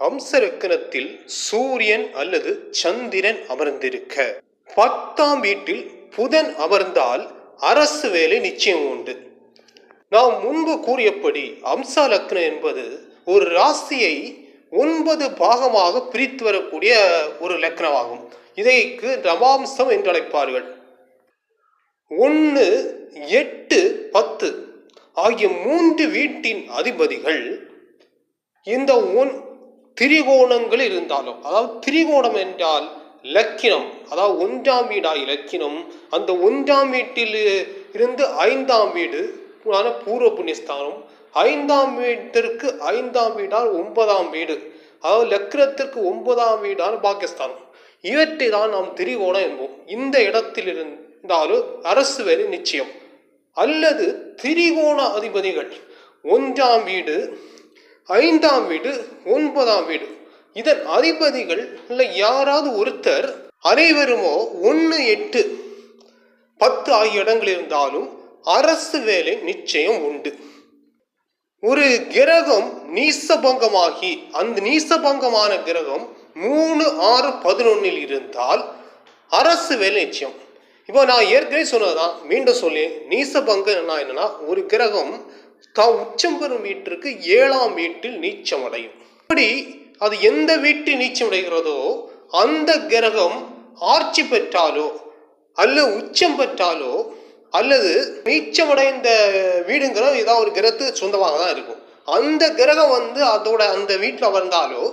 அம்சரக்கணத்தில் சூரியன் அல்லது சந்திரன் அமர்ந்திருக்க. பத்தாம் வீட்டில் புதன் அமர்ந்தால் அரசு வேலை நிச்சயம் உண்டு. நாம் முன்பு கூறியபடி அம்சா லக்னம் என்பது ஒரு ராசியை ஒன்பது பாகமாக பிரித்து வரக்கூடிய ஒரு லக்னமாகும் இதைக்கு ரவாம்சம் என்று அழைப்பார்கள் ஒன்று எட்டு பத்து ஆகிய மூன்று வீட்டின் அதிபதிகள் இந்த ஒன் திரிகோணங்கள் இருந்தாலும் அதாவது திரிகோணம் என்றால் லக்கினம் அதாவது ஒன்றாம் வீடாய் லக்கினம் அந்த ஒன்றாம் வீட்டில் இருந்து ஐந்தாம் வீடு ஆன பூர்வ புண்ணியஸ்தானம் ஐந்தாம் வீட்டிற்கு ஐந்தாம் வீடால் ஒன்பதாம் வீடு அதாவது லக்கினத்திற்கு ஒன்பதாம் வீடான பாகிஸ்தானம் இவற்றை தான் நாம் திரிகோணம் என்போம். இந்த இடத்தில் இருந்தாலும் அரசு வேலை நிச்சயம். அல்லது திரிகோண அதிபதிகள் ஒன்றாம் வீடு ஐந்தாம் வீடு ஒன்பதாம் வீடு. இதன் அதிபதிகள் இல்லை யாராவது ஒருத்தர் அனைவருமோ ஒன்று எட்டு பத்து ஆகிய இடங்கள் இருந்தாலும் அரசு வேலை நிச்சயம் உண்டு. ஒரு கிரகம் நீசபங்கமாகி அந்த நீசபங்கமான கிரகம் மூணு ஆறு பதினொன்னில் இருந்தால் அரசு வேலை நிச்சயம். இப்போ நான் ஏற்கனவே சொன்னதுதான் மீண்டும் சொல்லி நீசபங்கம் என்ன என்னன்னா ஒரு கிரகம் தான் உச்சம் பெறும் வீட்டிற்கு ஏழாம் வீட்டில் நீச்சம் அடையும் இப்படி அது எந்த வீட்டில் நீச்சம் அடைகிறதோ அந்த கிரகம் ஆட்சி பெற்றாலோ அல்ல உச்சம் பெற்றாலோ அல்லது நீச்சமடைந்த வீடுங்கிற ஏதாவது ஒரு கிரகத்துக்கு சொந்தமாக தான் இருக்கும். அந்த கிரகம் வந்து அதோட அந்த வீட்டில் வந்தாலோ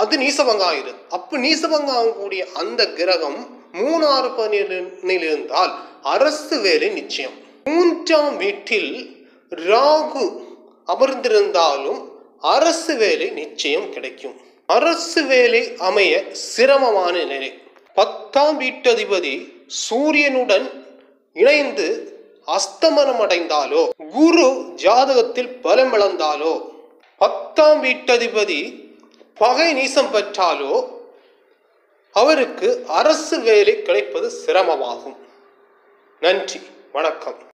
அது நீசபங்கம் ஆகிடுது அப்போ நீசபங்கம் ஆகக்கூடிய அந்த கிரகம் மூணாறு பதினேழில் இருந்தால் அரசு வேலை நிச்சயம். மூன்றாம் வீட்டில் ராகு அமர்ந்திருந்தாலும் அரசு வேலை நிச்சயம் கிடைக்கும். அரசு வேலை அமைய சிரமமான நிலை. பத்தாம் வீட்டதிபதி சூரியனுடன் இணைந்து அஸ்தமனம் அடைந்தாலோ குரு ஜாதகத்தில் பலம் இழந்தாலோ பத்தாம் வீட்டதிபதி பகை நீசம் பெற்றாலோ அவருக்கு அரசு வேலை கிடைப்பது சிரமமாகும். நன்றி வணக்கம்.